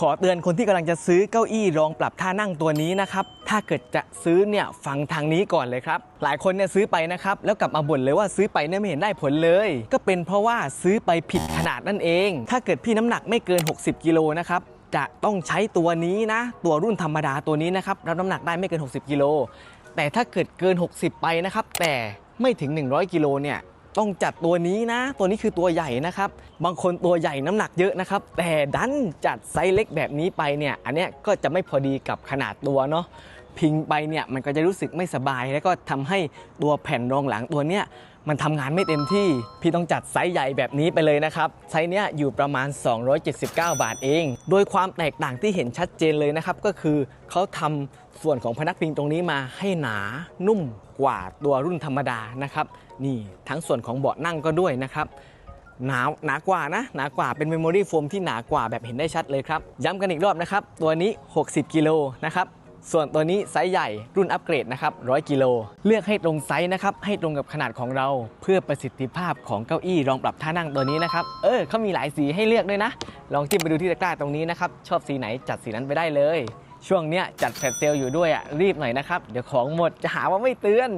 ขอเตือนคนที่กำลังจะซื้อเก้าอี้รองปรับท่านั่งตัวนี้นะครับ ถ้าเกิดจะซื้อเนี่ยฟังทางนี้ก่อนเลยครับ หลายคนเนี่ยซื้อไปนะครับ แล้วกลับมาบ่นเลยว่าซื้อไปเนี่ยไม่เห็นได้ผลเลย ก็เป็นเพราะว่าซื้อไปผิดขนาดนั่นเอง ถ้าเกิดพี่น้ำหนักไม่เกิน 60 กิโลนะครับจะต้องใช้ตัวนี้นะ ตัวรุ่นธรรมดาตัวนี้นะครับรับน้ำหนักได้ไม่เกิน 60 กิโล แต่ถ้าเกิดเกิน 60 ไปนะครับ แต่ไม่ถึง 100 กิโลเนี่ย ต้องจัดตัวนี้นะ ตัวนี้คือตัวใหญ่นะครับ บางคนตัวใหญ่น้ำหนักเยอะนะครับ แต่ดันจัดไซส์เล็กแบบนี้ไปเนี่ย อันเนี้ยก็จะไม่พอดีกับขนาดตัวเนาะ พิงไปเนี่ยมันก็จะรู้สึกไม่สบาย แล้วก็ทำให้ตัวแผ่นรองหลังตัวเนี้ยมันทำงานไม่เต็มที่พี่ต้องจัดไซส์ใหญ่แบบนี้ไปเลยนะครับ ไซส์เนี้ยอยู่ประมาณ 279 บาทเอง โดยความแตกต่างที่เห็นชัดเจนเลยนะครับก็คือเขาทำส่วนของพนักพิงตรงนี้มาให้หนานุ่มกว่าตัวรุ่นธรรมดานะครับนี่ทั้งส่วนของเบาะนั่งก็ด้วยนะครับหนาหนากว่านะหนากว่าเป็นเมมโมรี่โฟมที่หนากว่าแบบเห็นได้ชัดเลยครับ ย้ำกันอีกรอบนะครับ ตัวนี้ 60 กิโลนะครับ ส่วนตัวนี้ไซส์ใหญ่รุ่นอัปเกรดนะครับ100 กิโล เลือกให้ตรงไซส์นะครับ ให้ตรงกับขนาดของเรา เพื่อประสิทธิภาพของเก้าอี้รองปรับท่านั่งตัวนี้นะครับ เออเขามีหลายสีให้เลือกด้วยนะ ลองจิ้มไปดูที่ตะกร้าตรงนี้นะครับ ชอบสีไหนจัดสีนั้นไปได้เลย ช่วงเนี้ยจัดแฟลชเซลล์อยู่ด้วยอะรีบหน่อยนะครับ เดี๋ยวของหมดจะหาว่าไม่เตือน